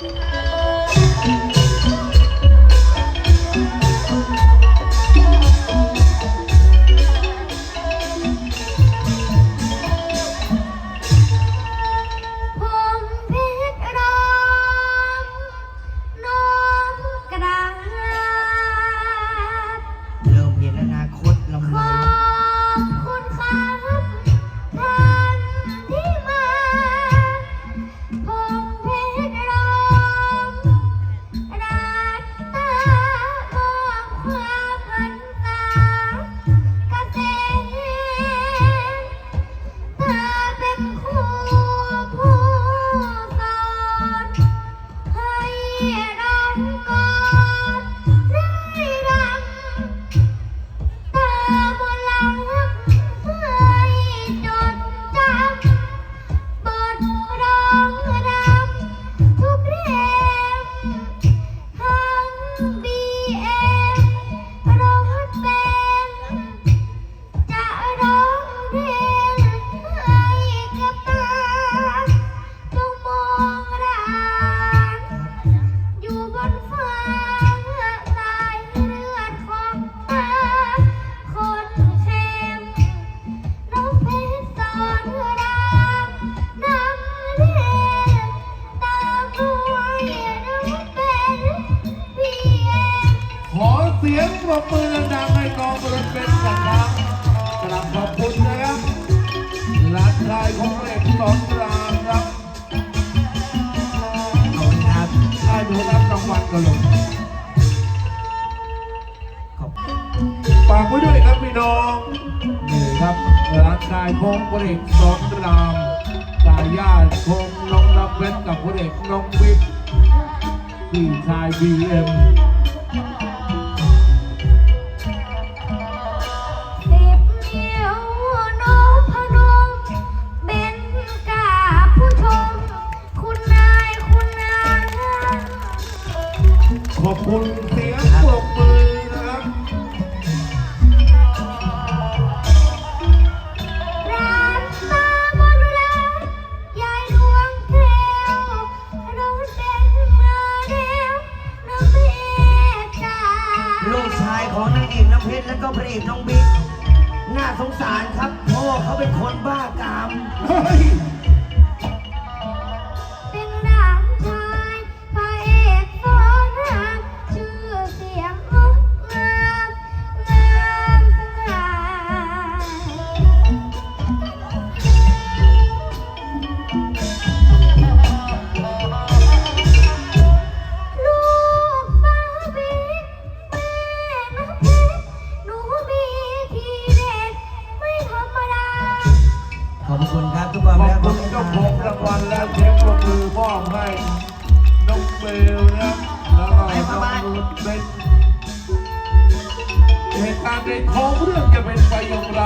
Bye. ทั้ ของกรามครับเอาละครับได้ดูรับรางวัลกันลงขอบฝากไว้ด้วยครับพี่น้องนี่ครับหลานชายของพระเอกสอนรามตายาทของน้องรับเวทกับพระเอกน้องวิทย์พี่ชายบีเอ็ม ขอบคุณเสียงปรบมือนะครับร้านตาบนแลยายดวงแก้วเราเป็นมาเดียวน้ำเพชรจ้าลูกชายของนางเอกน้ำเพชรและก็พระเอกน้องบิ๊กน่าสงสารครับพ่อเขาเป็นคนบ้ากาม เฮ้ย อบคุณครับทุกคนามขอบรักคุณเจ้าของรางวัลและเชฟก็คือมอบให้น้องเบลนะแล้วก็น้องรุ่เป็นเหตุการณ์ในท้องเรื่องจะเป็นไปอย่างไร